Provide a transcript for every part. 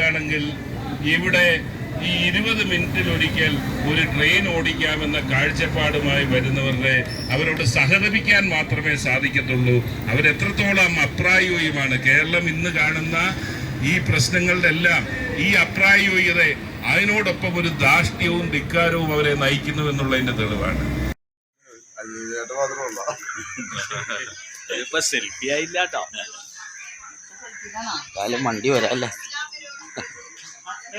കിട്ടുകയാണെങ്കിൽ ഇവിടെ ഈ ഇരുപത് മിനിറ്റിൽ ഒരിക്കൽ ഒരു ട്രെയിൻ ഓടിക്കാമെന്ന കാഴ്ചപ്പാടുമായി വരുന്നവരുടെ അവരോട് സഹതപിക്കാൻ മാത്രമേ സാധിക്കത്തുള്ളൂ. അവരെത്രത്തോളം അപ്രായോഗികമാണ്. കേരളം ഇന്ന് കാണുന്ന ഈ പ്രശ്നങ്ങളുടെ എല്ലാം ഈ അപ്രായോഗികത അതിനോടൊപ്പം ഒരു ധാർഷ്ട്യവും ധിക്കാരവും അവരെ നയിക്കുന്നു എന്നുള്ളതിന്റെ തെളിവാണ്. ഇപ്പൊ സെൽഫി ആയില്ല കേട്ടോ കാലം വണ്ടി വരാല്ലേ?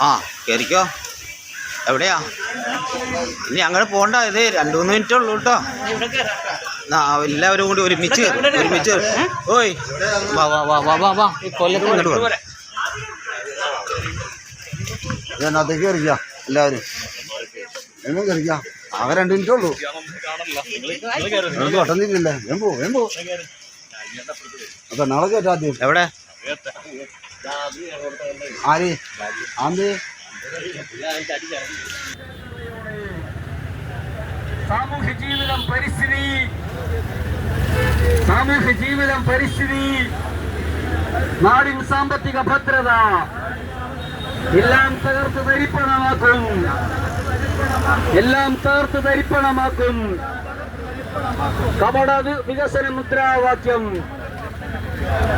ആ കയറിക്കോ എവിടെയാ? ഇനി അങ്ങോട്ട് പോണ്ട ഇത് രണ്ടു മൂന്ന് മിനിറ്റേ ഉള്ളൂ കേട്ടോ ആ എല്ലാവരും കൂടി ഒരുമിച്ച് ഒരുമിച്ച്. ഓയ്. വാ വാ വാ വാ വാ വാ. ഈ കൊല്ലത്ത് ഇങ്ങോട്ട് കയറിക്കാം എല്ലാവരും. എന്നും കയറിക്കാം ആകെ രണ്ട് മിനിറ്റേ ഉള്ളൂ. നമുക്ക് ഒട്ടന്നിട്ടില്ല വേമ്പോ പോ വേം പോ അപ്പൊ നാളെ ആദ്യം. എവിടെ? ആര്? ആന്ത് സാമൂഹ്യ ജീവിതം പരിസ്ഥിതി. സാമൂഹ്യ ജീവിതം പരിസ്ഥിതി. നാടിൻ സാമ്പത്തിക ഭദ്രത എല്ലാം തകർത്ത് തരിപ്പണമാക്കും. എല്ലാം തകർത്ത് തരിപ്പണമാക്കും. കപട വികസന മുദ്രാവാക്യം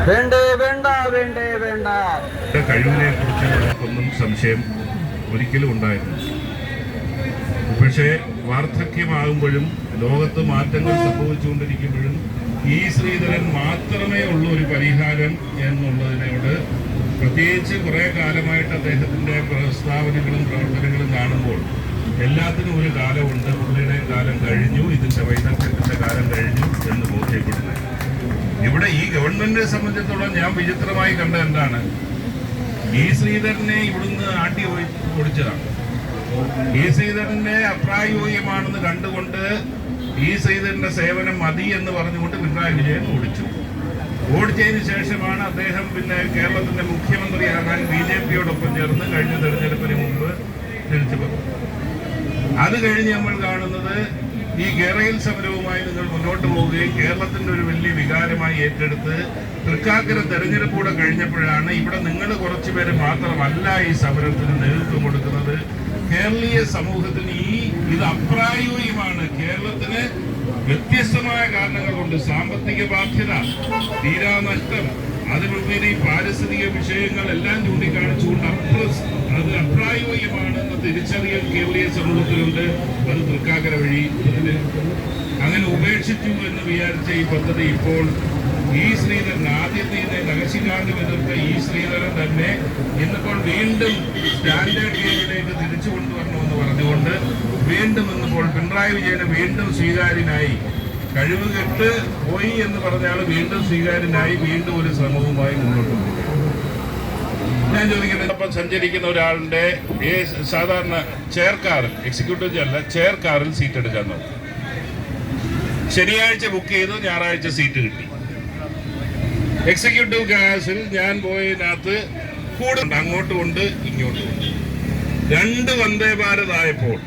വേണ്ടേ വേണ്ട വേണ്ടേ വേണ്ട. അവരുടെ കഴിവിനെ കുറിച്ച് നമുക്കൊന്നും സംശയം ഒരിക്കലും ഉണ്ടായിരുന്നു പക്ഷേ വാർദ്ധക്യമാകുമ്പോഴും ലോകത്ത് മാറ്റങ്ങൾ സംഭവിച്ചുകൊണ്ടിരിക്കുമ്പോഴും ഈ ശ്രീധരൻ മാത്രമേ ഉള്ളൂ ഒരു പരിഹാരം എന്നുള്ളതിനോട് പ്രത്യേകിച്ച് കുറേ കാലമായിട്ട് അദ്ദേഹത്തിന്റെ പ്രസ്താവനകളും പ്രവർത്തനങ്ങളും കാണുമ്പോൾ എല്ലാത്തിനും ഒരു കാലമുണ്ട്. പുള്ളിയുടെ കാലം കഴിഞ്ഞു ഇതിന്റെ വൈദഗ്ധ്യത്തിന്റെ കാലം കഴിഞ്ഞു എന്ന് ബോധ്യപ്പെടുന്നത് ഇവിടെ ഈ ഗവൺമെന്റിനെ സംബന്ധിച്ചിടത്തോളം ഞാൻ വിചിത്രമായി കണ്ട എന്താണ്? ഈ ശ്രീധരനെ ഇവിടുന്ന് ആട്ടി ഓടി- ഓടിച്ചതാണ്. ഈ ശ്രീധരനെ അപ്രായോഗികമാണെന്ന് കണ്ടുകൊണ്ട് ഈ ശ്രീധരന്റെ സേവനം മതി എന്ന് പറഞ്ഞുകൊണ്ട് പിണറായി വിജയൻ ഓടിച്ചു. ഓടിച്ചതിന് ശേഷമാണ് അദ്ദേഹം പിന്നെ കേരളത്തിന്റെ മുഖ്യമന്ത്രിയാകാൻ ബി ജെ പിയോടൊപ്പം ചേർന്ന് കഴിഞ്ഞ തെരഞ്ഞെടുപ്പിന് മുമ്പ് തിരിച്ചു വന്നു അത് കഴിഞ്ഞ് നമ്മൾ കാണുന്നത് ഈ കേരയിൽ സമരവുമായി നിങ്ങൾ മുന്നോട്ട് പോവുകയും കേരളത്തിന്റെ ഒരു വലിയ വികാരമായി ഏറ്റെടുത്ത് തൃക്കാക്കര തെരഞ്ഞെടുപ്പൂടെ കഴിഞ്ഞപ്പോഴാണ് ഇവിടെ നിങ്ങൾ കുറച്ചുപേരെ മാത്രമല്ല ഈ സമരത്തിന് നേതൃത്വം കൊടുക്കുന്നത്. കേരളീയ സമൂഹത്തിന് ഈ ഇത് അപ്രായോഗികമാണ്. കേരളത്തിന് വ്യത്യസ്തമായ കാരണങ്ങൾ കൊണ്ട് സാമ്പത്തിക ബാധ്യത തീരാനഷ്ടം അതിനുപരി പാരിസ്ഥിതിക വിഷയങ്ങൾ എല്ലാം ചൂണ്ടിക്കാണിച്ചുകൊണ്ട് അപ്രസ് അത് അപ്രായോഗികമാണെന്ന തിരിച്ചറിയൽ കേരളീയ സമൂഹത്തിലുണ്ട് അത് തൃക്കാക്കര വഴി. അങ്ങനെ ഉപേക്ഷിച്ചു എന്ന് വിചാരിച്ച ഈ പദ്ധതി ഇപ്പോൾ ഈ ശ്രീധരൻ ആദ്യത്തെ ഇതിനെ നഗശികാന്തം എതിർത്ത ഈ ശ്രീധരൻ തന്നെ ഇന്നിപ്പോൾ വീണ്ടും സ്റ്റാൻഡേർഡ് ഗെയിമിലേക്ക് തിരിച്ചു കൊണ്ടുവരണമെന്ന് പറഞ്ഞുകൊണ്ട് വീണ്ടും ഇന്നിപ്പോൾ പിണറായി വിജയനെ വീണ്ടും സ്വീകാര്യനായി കഴിവ് കെട്ട് പോയി എന്ന് പറഞ്ഞാൽ വീണ്ടും സ്വീകാര്യനായി വീണ്ടും ഒരു ശ്രമവുമായി മുന്നോട്ട് പോകും. ഞാൻ ചോദിക്കട്ടെ ഇപ്പം സഞ്ചരിക്കുന്ന ഒരാളുടെ സാധാരണ ചെയർ കാറിൽ എക്സിക്യൂട്ടീവ് അല്ല ചെയർ കാറിൽ സീറ്റ് എടുക്കാൻ നോക്കും. ശനിയാഴ്ച ബുക്ക് ചെയ്തു ഞായറാഴ്ച സീറ്റ് കിട്ടി. എക്സിക്യൂട്ടീവ് ക്ലാസ്സിൽ ഞാൻ പോയതിനകത്ത് കൂടുതൽ അങ്ങോട്ടും ഉണ്ട് ഇങ്ങോട്ടും ഉണ്ട് രണ്ട് വന്ദേ ഭാരത് ആയപ്പോൾ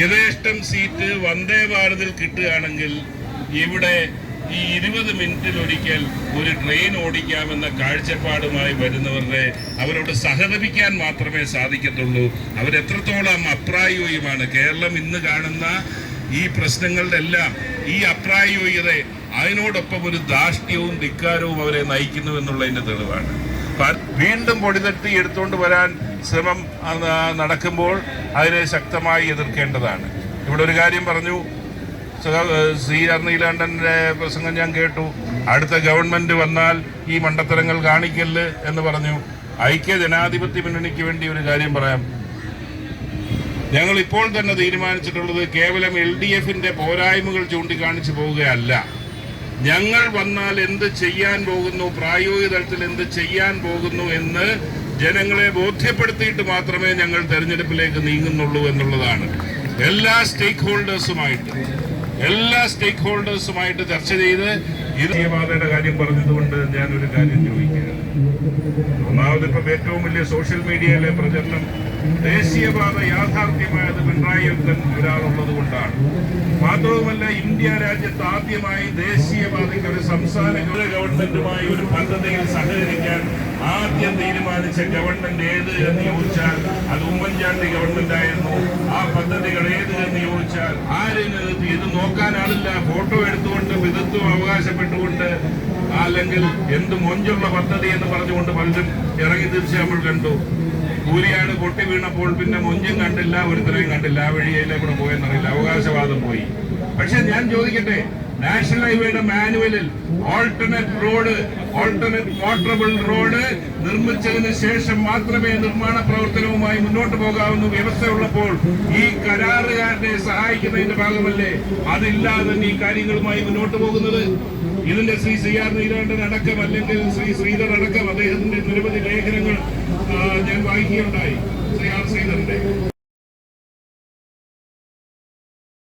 യഥേഷ്ടം സീറ്റ് വന്ദേ ഭാരതിൽ കിട്ടുകയാണെങ്കിൽ ഇവിടെ ഈ ഇരുപത് മിനിറ്റിൽ ഒരിക്കൽ ഒരു ട്രെയിൻ ഓടിക്കാമെന്ന കാഴ്ചപ്പാടുമായി വരുന്നവരുടെ അവരോട് സഹതപിക്കാൻ മാത്രമേ സാധിക്കത്തുള്ളൂ. അവരെത്രത്തോളം അപ്രായോഗികമാണ്. കേരളം ഇന്ന് കാണുന്ന ഈ പ്രശ്നങ്ങളുടെ എല്ലാം ഈ അപ്രായോഗികത അതിനോടൊപ്പം ഒരു ധാർഷ്ട്യവും ധിക്കാരവും അവരെ നയിക്കുന്നു എന്നുള്ളതിന്റെ തെളിവാണ്. വീണ്ടും പൊടിതട്ടി എടുത്തുകൊണ്ട് വരാൻ ശ്രമം നടക്കുമ്പോൾ അതിനെ ശക്തമായി എതിർക്കേണ്ടതാണ്. ഇവിടെ ഒരു കാര്യം പറഞ്ഞു. സി ആർ നീലാണ്ടന്റെ പ്രസംഗം ഞാൻ കേട്ടു. അടുത്ത ഗവൺമെന്റ് വന്നാൽ ഈ മണ്ടത്തരങ്ങൾ കാണിക്കല്ല് എന്ന് പറഞ്ഞു. ഐക്യ ജനാധിപത്യ മുന്നണിക്ക് വേണ്ടി ഒരു കാര്യം പറയാം. ഞങ്ങൾ ഇപ്പോൾ തന്നെ തീരുമാനിച്ചിട്ടുള്ളത് കേവലം എൽ ഡി എഫിന്റെ പോരായ്മകൾ ചൂണ്ടിക്കാണിച്ചു പോവുകയല്ല. ഞങ്ങൾ വന്നാൽ എന്ത് ചെയ്യാൻ പോകുന്നു? പ്രായോഗിക തലത്തിൽ എന്ത് ചെയ്യാൻ പോകുന്നു എന്ന് ജനങ്ങളെ ബോധ്യപ്പെടുത്തിയിട്ട് മാത്രമേ ഞങ്ങൾ തെരഞ്ഞെടുപ്പിലേക്ക് നീങ്ങുന്നുള്ളൂ എന്നുള്ളതാണ്. എല്ലാ സ്റ്റേക്ക് ഹോൾഡേഴ്സുമായിട്ട് എല്ലാ സ്റ്റേക്ക് ഹോൾഡേഴ്സുമായിട്ട് ചർച്ച ചെയ്ത് ഇത് പാതയുടെ കാര്യം പറഞ്ഞതുകൊണ്ട് ഞാനൊരു കാര്യം ചോദിക്കുകയാണ്. ഒന്നാമത് ഇപ്പം ഏറ്റവും വലിയ സോഷ്യൽ മീഡിയയിലെ പ്രചരണം ദേശീയപാത യാഥാർത്ഥ്യമായത് പിണറായി വിജയൻ ഒരാളുള്ളത് കൊണ്ടാണ് മാത്രവുമല്ല ഇന്ത്യ രാജ്യത്ത് ആദ്യമായി ദേശീയപാതയ്ക്ക് ഒരു സംസ്ഥാന ഗവൺമെന്റുമായി ഒരു പദ്ധതിയിൽ സഹകരിക്കാൻ ആദ്യം തീരുമാനിച്ച ഗവൺമെന്റ് ഏത് എന്ന് ചോദിച്ചാൽ അത് ഉമ്മൻചാണ്ടി ഗവൺമെന്റ് ആയിരുന്നു ആ പദ്ധതികൾ ഏത് എന്ന് ചോദിച്ചാൽ ആരും ഇത് നോക്കാനാളില്ല ഫോട്ടോ എടുത്തുകൊണ്ട് വിധത്വം അവകാശപ്പെട്ടുകൊണ്ട് അല്ലെങ്കിൽ എന്ത് മൊഞ്ചുള്ള പദ്ധതി എന്ന് പറഞ്ഞുകൊണ്ട് പലരും ഇറങ്ങി തിരിച്ച് നമ്മൾ കണ്ടു. കൂലിയാണ് പൊട്ടി വീണപ്പോൾ പിന്നെ മൊഞ്ചും കണ്ടില്ല ഒരുത്തരെയും കണ്ടില്ല. ആ വഴിയിലെ കൂടെ പോയെന്നറിയില്ല. അവകാശവാദം പോയി. പക്ഷെ ഞാൻ ചോദിക്കട്ടെ നാഷണൽ ഹൈവേയുടെ മാനുവലിൽ alternate road alternate motorable road നിർമ്മിച്ചതിന് ശേഷം മാത്രമേ നിർമ്മാണ പ്രവർത്തനവുമായി മുന്നോട്ട് പോകാവുന്ന വ്യവസ്ഥയുള്ളപ്പോൾ ഈ കരാറുകാരനെ സഹായിക്കുന്നതിന്റെ ഭാഗമല്ലേ? അതില്ലാതെ ഈ കാര്യങ്ങളുമായി മുന്നോട്ട് പോകുന്നത്. ഇതിന്റെ ശ്രീ സി ആർ നീലാണ്ടൻ അടക്കം അല്ലെങ്കിൽ ശ്രീ ശ്രീധർ അടക്കം അദ്ദേഹത്തിന്റെ നിരവധി ലേഖനങ്ങൾ ഞാൻ വായിക്കുകയുണ്ടായി. ശ്രീ ആർ ശ്രീധരന്റെ